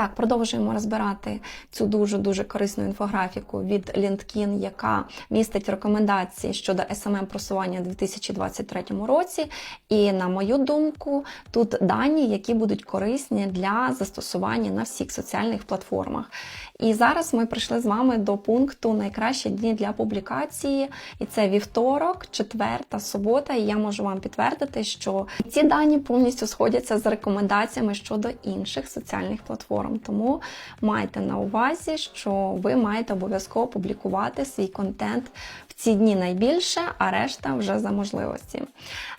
Так, продовжуємо розбирати цю дуже дуже корисну інфографіку від LinkedIn, яка містить рекомендації щодо smm просування у 2023 році. І на мою думку, тут дані, які будуть корисні для застосування на всіх соціальних платформах. І зараз ми прийшли з вами до пункту найкращі дні для публікації, і це вівторок, четвер та субота. І я можу вам підтвердити, що ці дані повністю сходяться з рекомендаціями щодо інших соціальних платформ. Тому майте на увазі, що ви маєте обов'язково публікувати свій контент в ці дні найбільше, а решта вже за можливості.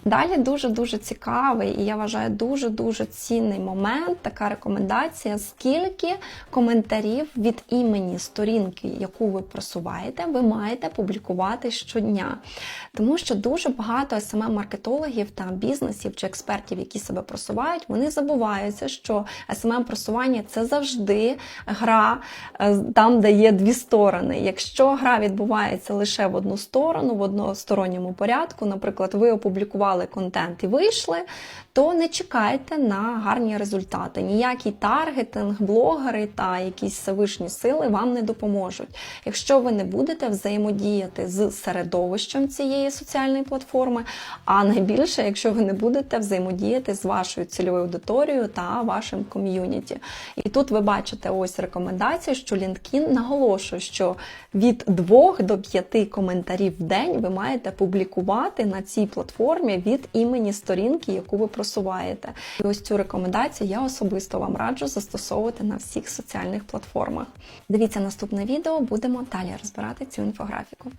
Далі дуже дуже цікавий і я вважаю дуже дуже цінний момент. Така рекомендація, скільки коментарів від імені сторінки, яку ви просуваєте, ви маєте публікувати щодня. Тому що дуже багато smm маркетологів та бізнесів чи експертів, які себе просувають, вони забуваються, що smm просування це завжди гра е, там, де є дві сторони. Якщо гра відбувається лише в одну сторону, в односторонньому порядку, наприклад, ви опублікували контент і вийшли, то не чекайте на гарні результати. Ніякий таргетинг, блогери та якісь всевишні сили вам не допоможуть. Якщо ви не будете взаємодіяти з середовищем цієї соціальної платформи, а найбільше, якщо ви не будете взаємодіяти з вашою цільовою аудиторією та вашим ком'юніті. І тут ви бачите ось рекомендацію, що LinkedIn наголошує, що від 2 до 5 коментарів в день ви маєте публікувати на цій платформі від імені сторінки, яку ви просуваєте. І ось цю рекомендацію я особисто вам раджу застосовувати на всіх соціальних платформах. Дивіться наступне відео, будемо далі розбирати цю інфографіку.